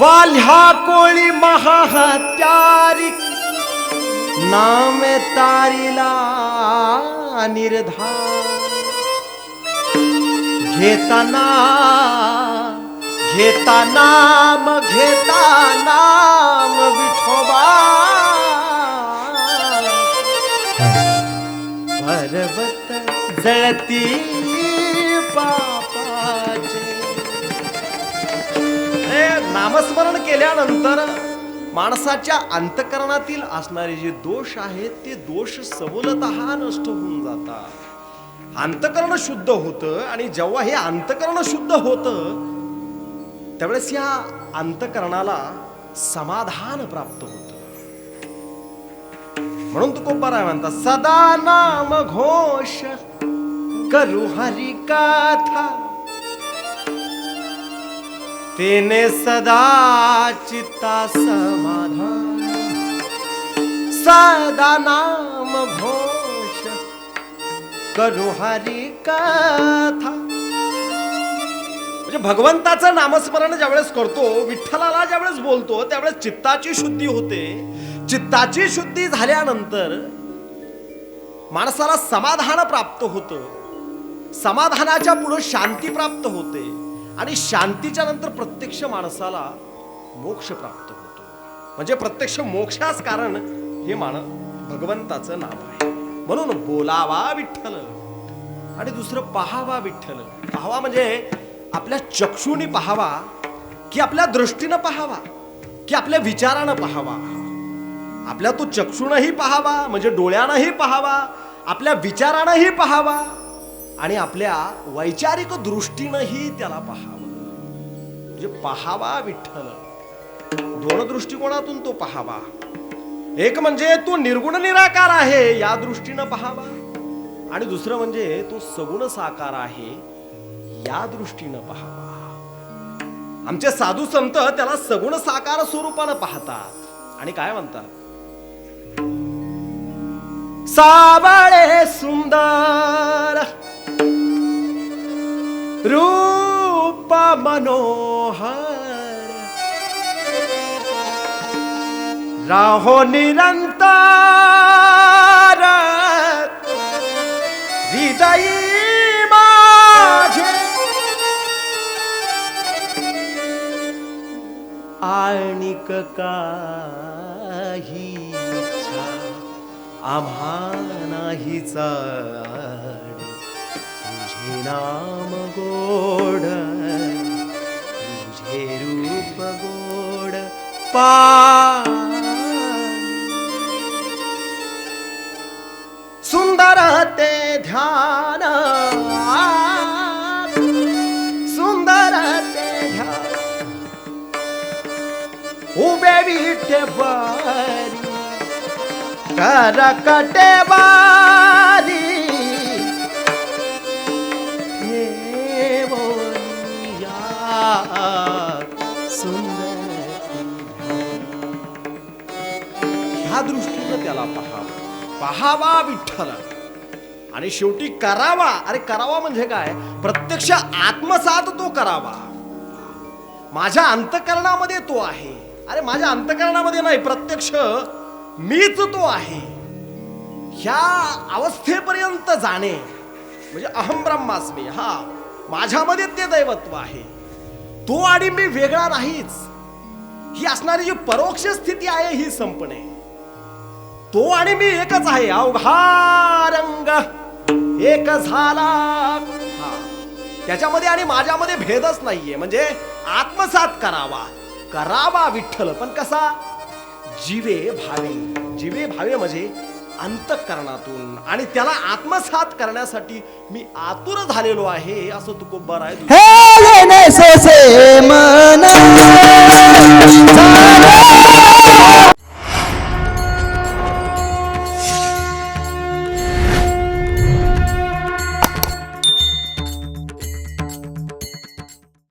बाल्हा कोळी महाहत्यारी. नाम तारिला निर्धार. घेताना घेता नाम घेता नाम विठोबा. पर्वत जळती पापाचे नामस्मरण केल्यानंतर माणसाच्या अंतकरणातील असणारे जे दोष आहेत ते दोष सबलत नष्ट होऊन जातात. अंतकरण शुद्ध होतं आणि जेव्हा हे अंतकरण शुद्ध होतं त्यावेळेस या अंतकरणाला समाधान प्राप्त होतं. म्हणून तुकोबाराय म्हणतात सदा नाम घोष करू हरी कथा तेने सदा चित्ता समाधान सदा नाम घोष करू हरी कथा. म्हणजे भगवंताचं नामस्मरण ज्यावेळेस करतो विठ्ठलाला ज्यावेळेस बोलतो त्यावेळेस चित्ताची शुद्धी होते. चित्ताची शुद्धी झाल्यानंतर माणसाला समाधान प्राप्त होतं. समाधानाच्या पुढे शांती प्राप्त होते. आणि शांतीच्या नंतर प्रत्यक्ष माणसाला मोक्ष प्राप्त होतो. म्हणजे प्रत्यक्ष मोक्षाच कारण हे मान भगवंताचं नाव आहे. म्हणून बोलावा विठ्ठल. आणि दुसरं पहावा विठ्ठल. पाहावा म्हणजे आपल्या चक्षुनी पहावा की आपल्या दृष्टीनं पहावा की आपल्या विचारानं पहावा. आपल्या तो चक्षुनंही पहावा म्हणजे डोळ्यानंही पहावा आपल्या विचारानंही पाहावा. आणि आपल्या वैचारिक दृष्टीनंही त्याला पाहावं. म्हणजे पहावा विठ्ठल. दोन दृष्टिकोनातून तो पहावा. एक म्हणजे तो निर्गुण निराकार आहे या दृष्टीनं पहावा. आणि दुसरं म्हणजे तो सगुण साकार आहे या दृष्टीनं पहावा. आमचे साधू संत त्याला सगुण साकार स्वरूपानं पाहतात. आणि काय म्हणतात? सावळे सुंदर. रूप मनोहर राहो निरंतर हृदयी माझे आणिक काही इच्छा आम्हा नाही चाड तुझे सुंदर ते ध्यान. सुंदर ते ध्यान. उभे विठे बारी. करकटे बारी. ठेवोनिया सुंदर ह्या दृष्टीनं त्याला पाहावा. पाहावा विठ्ठल. आणि शेवटी करावा. अरे करावा म्हणजे काय? प्रत्यक्ष आत्मसात तो करावा. माझ्या अंतकरणामध्ये तो आहे. अरे माझ्या अंतकरणामध्ये नाही प्रत्यक्ष मीच तो आहे. ह्या अवस्थेपर्यंत जाणे म्हणजे अहम ब्रह्मास्मी हा माझ्यामध्ये ते दैवत्व आहे. तो आणि मी वेगळा नाहीच. ही असणारी जी परोक्ष स्थिती आहे ही संपणे. तो आणि मी एकच आहे अवघा रंग एक झाला. त्याच्यामध्ये आणि माझ्यामध्ये भेदच नाहीये. म्हणजे आत्मसात करावा. करावा विठ्ठल पण कसा? जीवे भावे. जीवे भावे म्हणजे अंतकरणातून. आणि त्याला आत्मसात करण्यासाठी मी आतुर झालेलो आहे असं तुकोबार आहे. हे लेणे